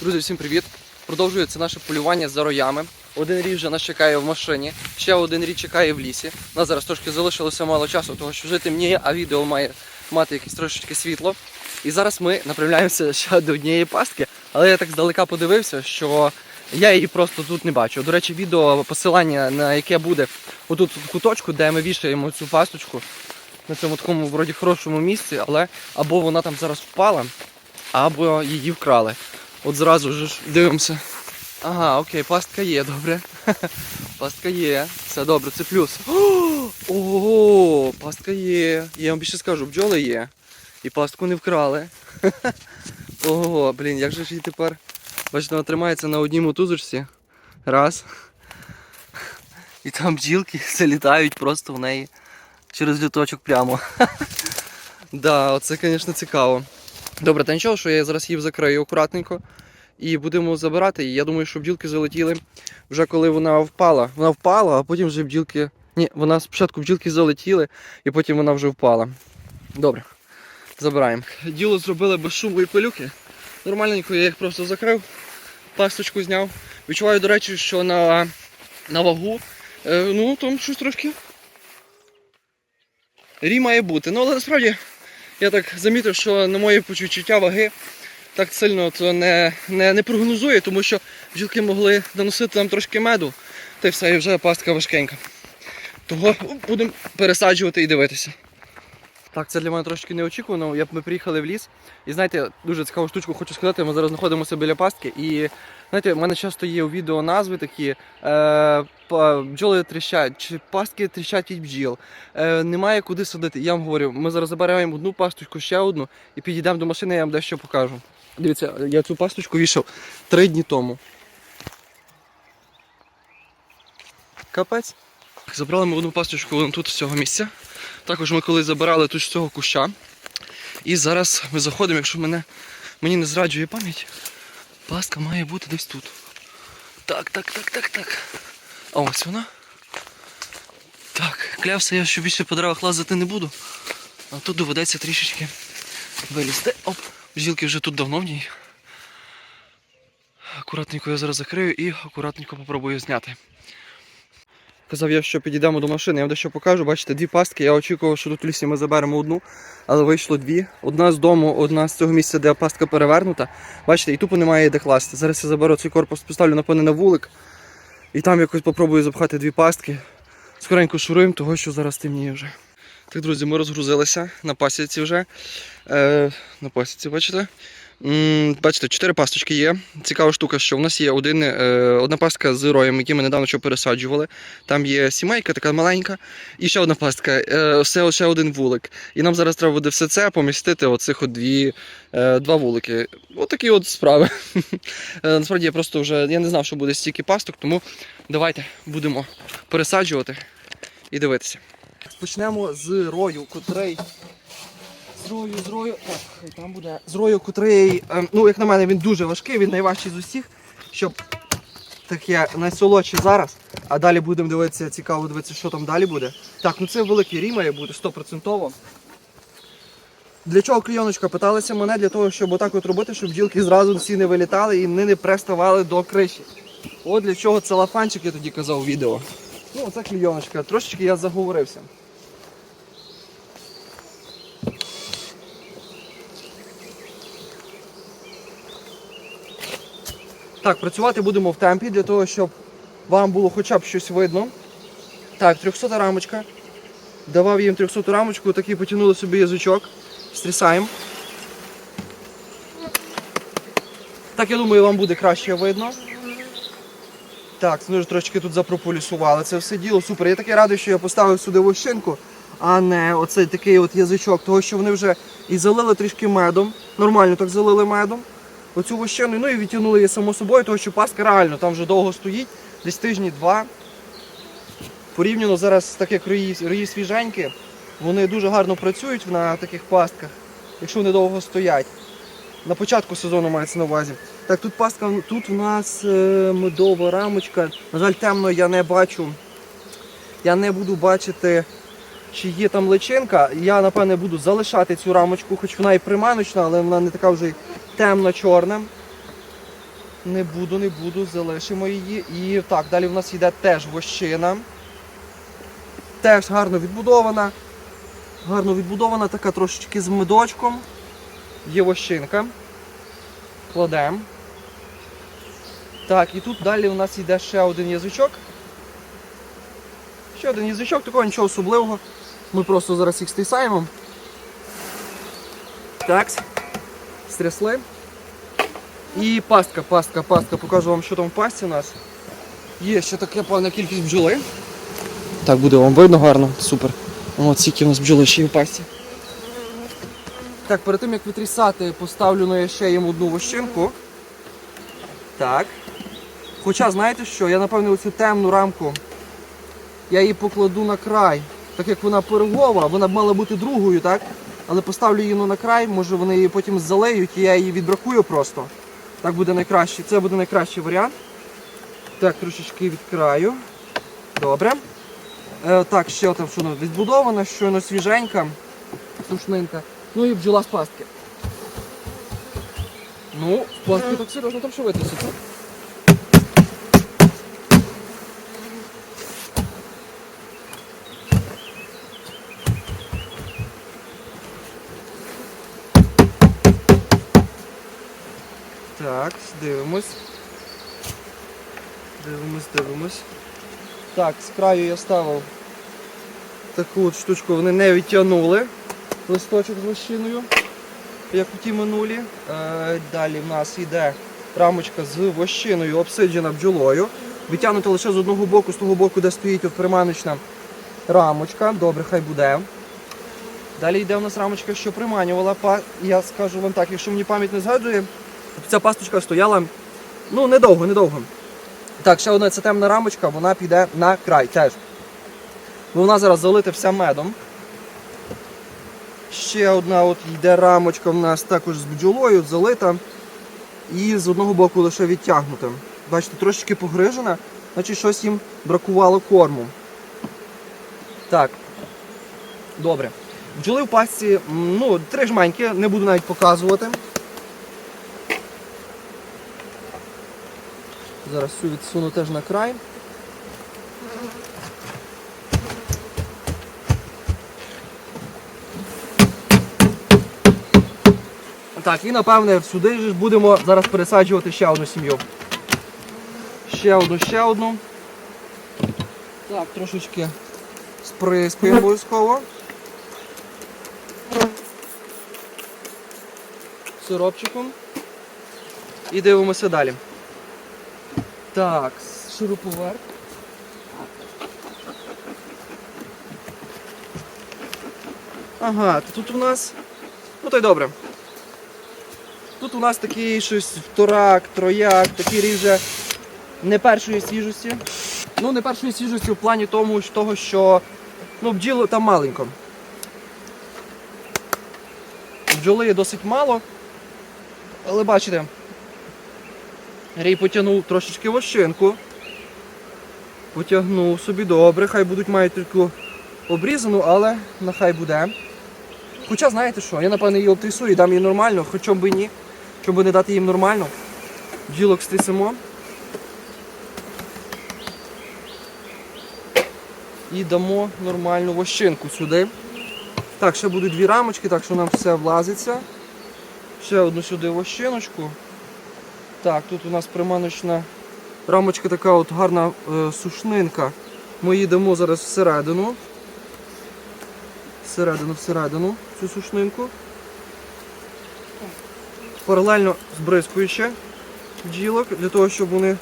Друзі, всім привіт! Продовжується наше полювання за роями. Один рій вже нас чекає в машині, ще один рій чекає в лісі. У нас зараз трошки залишилося мало часу, тому що вже темніє, а відео має мати якесь трошечки світло. І зараз ми направляємося ще до однієї пастки, але я так здалека подивився, що я її просто тут не бачу. До речі, відео посилання на яке буде отут куточку, де ми вішаємо цю пасточку на цьому такому вроді хорошому місці, але або вона там зараз впала, або її вкрали. От зразу ж дивимося. Ага, окей, пастка є, добре. Пастка є. Все добре, це плюс. Ого, пастка є. Я вам більше скажу, бджоли є. І пастку не вкрали. Ого, блін, як же ж її тепер? Бачите, вона тримається на одній мотузочці. Раз. І там бджілки залітають просто в неї через люточок прямо. Да, оце, звісно, цікаво. Добре, та нічого, що я зараз її закрию акуратненько і будемо забирати її. Я думаю, що бджілки залетіли вже коли вона впала. Вона впала, а потім вже бджілки. Ні, вона спочатку бджілки залетіли, і потім вона вже впала. Добре, забираємо. Діло зробили без шуму і пилюки. Нормальненько я їх просто закрив, пасточку зняв. Відчуваю, до речі, що на, на вагу, е, ну там щось трошки. Рій має бути. Ну, але насправді я так замітив, що на моє почуття ваги так сильно то не, не, не прогнозує, тому що бджілки могли доносити нам трошки меду, та й все, і вже пастка важкенька. Того будемо пересаджувати і дивитися. Так, це для мене трошки неочікувано. Я б ми приїхали в ліс. І знаєте, дуже цікаву штучку хочу сказати. Ми зараз знаходимося біля пастки. І знаєте, в мене часто є у відео назви такі: е, бджоли тріщать, чи пастки тріщать від бджіл. Е, немає куди садити. Я вам говорю, ми зараз забираємо одну пасточку, ще одну, і підійдемо до машини, я вам дещо покажу. Дивіться, я цю пасточку вішав три дні тому. Капець. Забрали ми одну пасточку тут з цього місця. Також ми колись забирали тут з цього куща. І зараз ми заходимо, якщо мене, мені не зраджує пам'ять, пастка має бути десь тут. Так, так, так, так, так. А ось вона. Так, клявся я, що більше по деревах лазити не буду. А тут доведеться трішечки вилізти. Оп, бджілки вже тут давно в ній. Акуратненько я зараз закрию і акуратненько попробую зняти. Казав я, що підійдемо до машини, я вам дещо покажу. Бачите, дві пастки. Я очікував, що тут в лісі ми заберемо одну, але вийшло дві. Одна з дому, одна з цього місця, де пастка перевернута. Бачите, і тупо немає де класти. Зараз я заберу цей корпус, поставлю напевне на вулик. І там якось попробую запхати дві пастки. Скоренько шуруємо, того що зараз темніє вже. Так, друзі, ми розгрузилися на пасіці вже. Е, на пасіці, бачите? Бачите, чотири пасточки є. Цікава штука, що в нас є один, е, одна пастка з роєм, які ми недавно що пересаджували. Там є сімейка, така маленька, і ще одна пастка, е, все, ще один вулик. І нам зараз треба буде все це помістити, оцих дві, е, два вулики. Отакі от справи. Е, Насправді я просто вже я не знав, що буде стільки пасток, тому давайте будемо пересаджувати і дивитися. Почнемо з рою, котрий. З рою, з рою. Так, там буде. З рою, котрий, ем, ну, як на мене, він дуже важкий, він найважчий з усіх, щоб таке найсолодше зараз. А далі будемо дивитися, цікаво дивитися, що там далі буде. Так, ну це великий рій має бути 100%. Для чого клійоночка питалася мене? Для того, щоб отак от робити, щоб бджілки зразу всі не вилітали і вони не приставали до криші. От для чого целофанчик я тоді казав у відео. Ну, оце клійоночка. Трошечки я заговорився. Так, працювати будемо в темпі для того, щоб вам було хоча б щось видно. Так, 300 рамочка. Давав їм 300 рамочку, такий потягнули собі язичок. Стрісаємо. Так, я думаю, вам буде краще видно. Так, вже трошки тут запрополісували це все діло. Супер. Я такий радий, що я поставив сюди вощинку, а не оцей такий от язичок, того що вони вже і залили трішки медом. Нормально так залили медом. Оцю вощину, ну і відтягнули її само собою, тому що паска реально там вже довго стоїть, десь тижні-два. Порівняно зараз, так як рої, рої свіженькі, вони дуже гарно працюють на таких пастках, якщо вони довго стоять. На початку сезону мається на увазі. Так, тут пастка, тут у нас е, медова рамочка. На жаль, темно я не бачу. Я не буду бачити, чи є там личинка. Я, напевне, буду залишати цю рамочку, хоч вона і приманочна, але вона не така вже темно-чорна. Не буду, не буду, залишимо її. І так, далі в нас йде теж вощина. Теж гарно відбудована. Гарно відбудована, така трошечки з медочком. Є вощинка. Кладемо. Так, і тут далі у нас йде ще один язичок. Ще один язичок, такого нічого особливого. Ми просто зараз їх стисаємо. Так. Стрясли. І пастка, пастка, пастка. Покажу вам, що там в пасті у нас. Є ще така певна кількість бджоли. Так, буде вам видно гарно, супер. От скільки у нас бджоли ще є в пасті. Так, перед тим як витрісати, поставлю на ще їм одну вощинку. Так. Хоча, знаєте що, я напевно оцю темну рамку я її покладу на край. Так як вона пирогова, вона б мала бути другою, так? Але поставлю її ну, на край, може вони її потім залеють і я її відбракую просто. Так буде найкраще. Це буде найкращий варіант. Так, трошечки від краю. Добре. Е, так, ще там що воно відбудована, щойно свіженька, сушнинка. Ну і бджола з пастки. Ну, з пастки так серйозно там що витрясеться. Так, дивимось. Дивимось, дивимось. Так, з краю я ставив таку от штучку, вони не відтягнули листочок з вощиною, як у ті минулі. Е, далі в нас йде рамочка з вощиною, обсиджена бджолою. Відтягнута лише з одного боку, з того боку, де стоїть от приманочна рамочка. Добре, хай буде. Далі йде у нас рамочка, що приманювала. Я скажу вам так, якщо мені пам'ять не згадує, ця пасточка стояла ну, недовго, недовго. Так, ще одна ця темна рамочка, вона піде на край теж. Бо вона зараз залита вся медом. Ще одна от йде рамочка в нас також з бджолою, залита. І з одного боку лише відтягнута. Бачите, трошечки погрижена, значить щось їм бракувало корму. Так. Добре. Бджоли в пастці, ну, три жменьки, не буду навіть показувати. Зараз цю відсуну теж на край. Так, і напевне сюди ж будемо зараз пересаджувати ще одну сім'ю. Ще одну, ще одну. Так, трошечки сприскуємо обов'язково. Сиропчиком. І дивимося далі. Так, шуруповерт. Ага, то тут у нас. Ну то й добре. Тут у нас такий щось вторак, трояк, такий вже не першої свіжості. Ну, не першої свіжості в плані тому, того, що ну, бджіл там маленько. Бджоли досить мало. Але бачите, Рій потягнув трошечки вощинку. Потягнув собі добре, хай будуть мають обрізану, але нехай буде. Хоча знаєте що, я напевно її обтрісую і дам їй нормально, хоча б і ні. Щоб не дати їм нормально. Ділок стрісимо. І дамо нормальну вощинку сюди. Так, ще будуть дві рамочки, так що нам все влазиться. Ще одну сюди вощиночку. Так, тут у нас приманочна рамочка така от гарна е, сушнинка. Ми їдемо зараз всередину. Всередину, всередину цю сушнинку. Паралельно збризкуючи бджілок, для того, щоб вони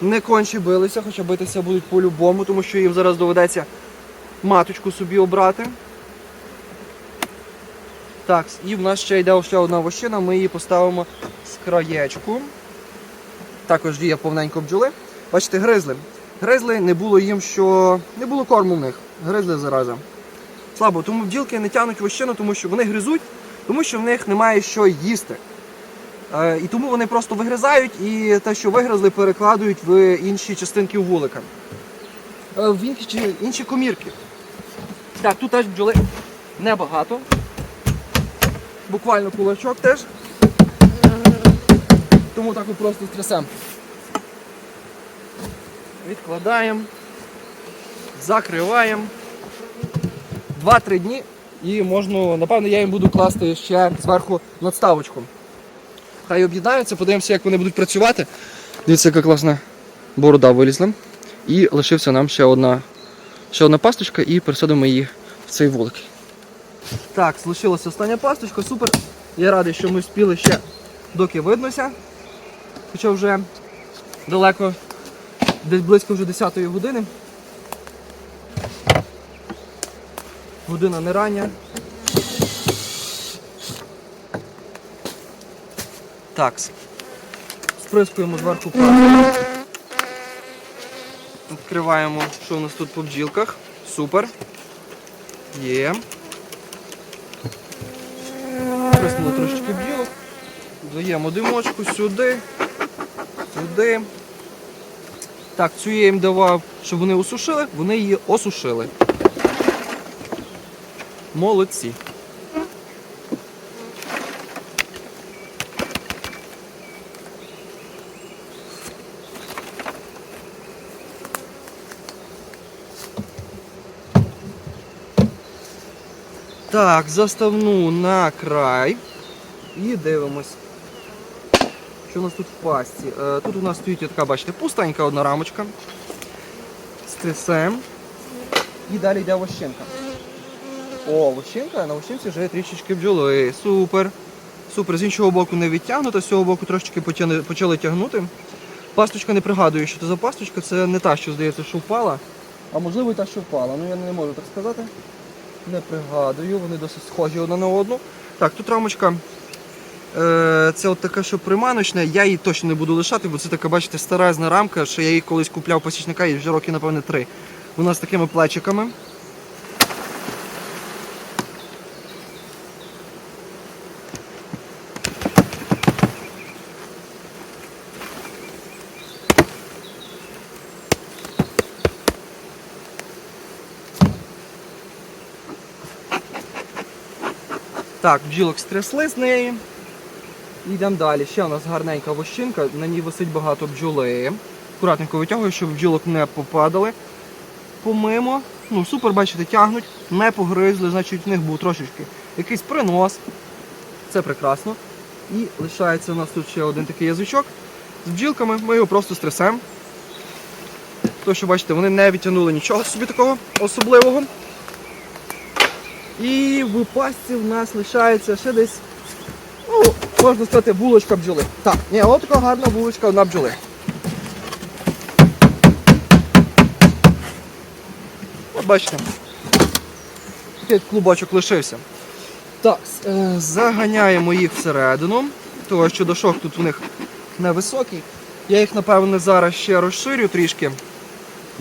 не конче билися, хоча битися будуть по-любому, тому що їм зараз доведеться маточку собі обрати. Так, і в нас ще йде ще одна вощина, ми її поставимо з краєчку. Також є повненько бджоли. Бачите, гризли. Гризли не було їм, що не було корму в них. Гризли зараза. Слабо, тому бджілки не тягнуть вощину, тому що вони гризуть, тому що в них немає що їсти. Е, і тому вони просто вигризають і те, що вигризли, перекладують в інші частинки вулика. Е, в інші, інші комірки. Так, тут теж бджоли небагато. Буквально кулачок теж. Тому так просто стрясемо. Відкладаємо. Закриваємо. 2-3 дні і можна, напевно, я їм буду класти ще зверху надставочку. Хай об'єднаються, подивимося, як вони будуть працювати. Дивіться, яка класна борода вилізла. І лишився нам ще одна, ще одна пасточка і пересадимо її в цей вулик. Так, залишилася остання пасточка, супер. Я радий, що ми спіли ще доки виднося. Хоча вже далеко, десь близько вже 10-ї години. Година не рання. Так. Сприскуємо зверху пасту. Відкриваємо, що у нас тут по бджілках. Супер. Є. Приснули трошечки бджілок. Даємо димочку сюди, сюди. Так, цю я їм давав, щоб вони осушили, вони її осушили. Молодці. Так, заставну на край і дивимось. Що у нас тут в пасті? Е, Тут у нас стоїть така, бачите, пустенька одна рамочка. Стрясем. І далі йде вощинка. О, вощинка, на вощинці вже трішечки бджоли. Супер. Супер. З іншого боку не відтягнуто, з цього боку трошечки почали тягнути. Пасточка не пригадую, що це за пасточка, це не та, що здається, що впала. А можливо і та, що впала. Ну я не можу так сказати. Не пригадую, вони досить схожі одна на одну. Так, тут рамочка. Е, це от така, що приманочна. Я її точно не буду лишати, бо це така, бачите, старезна рамка, що я її колись купляв посічника і вже роки, напевне, три. Вона з такими плечиками. Так, бджілок стрясли з неї. Йдемо далі. Ще у нас гарненька вощинка, на ній висить багато бджоли. Акуратненько витягую, щоб бджілок не попадали. Помимо. Ну, супер, бачите, тягнуть, не погризли, значить в них був трошечки якийсь принос. Це прекрасно. І лишається у нас тут ще один такий язичок. З бджілками ми його просто стрясемо. То, що бачите, вони не відтягнули нічого собі такого особливого. І в пастці в нас лишається ще десь, ну, можна сказати, булочка бджоли. Так, ні, от така гарна булочка на бджоли. От бачите. Такий клубочок лишився. Так, е, заганяємо їх всередину, того що дошок тут у них невисокий. Я їх, напевно, зараз ще розширю трішки.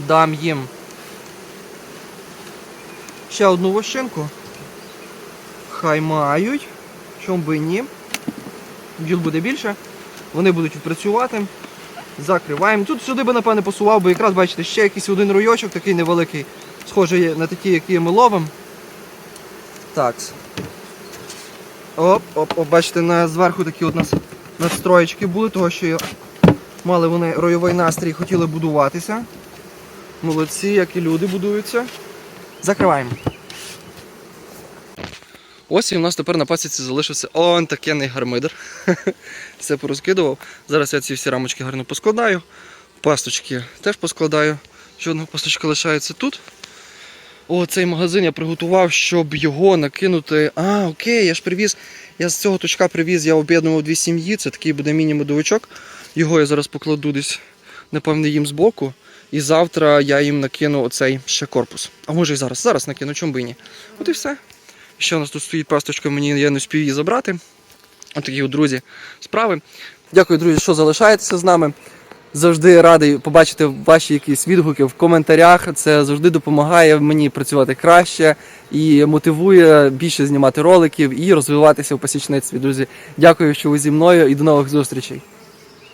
Дам їм ще одну вощинку. Хай мають. Чому би ні. Бджіл буде більше. Вони будуть відпрацювати. Закриваємо. Тут сюди би, напевне, посував, бо якраз, бачите, ще якийсь один руйочок, такий невеликий, схожий на такі, які ми ловимо. Так. Оп, оп, оп, бачите, на, зверху такі от у нас надстроєчки були, того що мали вони ройовий настрій, хотіли будуватися. Молодці, як і люди будуються. Закриваємо. Ось і у нас тепер на пасіці залишився он такий гармидер. Все порозкидував. Зараз я ці всі рамочки гарно поскладаю. Пасточки теж поскладаю. Одна пасточка лишається тут. О, цей магазин я приготував, щоб його накинути. А, окей, я ж привіз. Я з цього точка привіз, я об'єднував дві сім'ї. Це такий буде міні-медовичок. Його я зараз покладу десь, напевне, їм збоку. І завтра я їм накину оцей ще корпус. А може і зараз. Зараз накину, чому би і ні. От і все. Ще у нас тут стоїть пасточка, мені я не успів її забрати. От такі от, друзі, справи. Дякую, друзі, що залишаєтеся з нами. Завжди радий побачити ваші якісь відгуки в коментарях. Це завжди допомагає мені працювати краще і мотивує більше знімати роликів і розвиватися в пасічництві. Друзі, дякую, що ви зі мною і до нових зустрічей.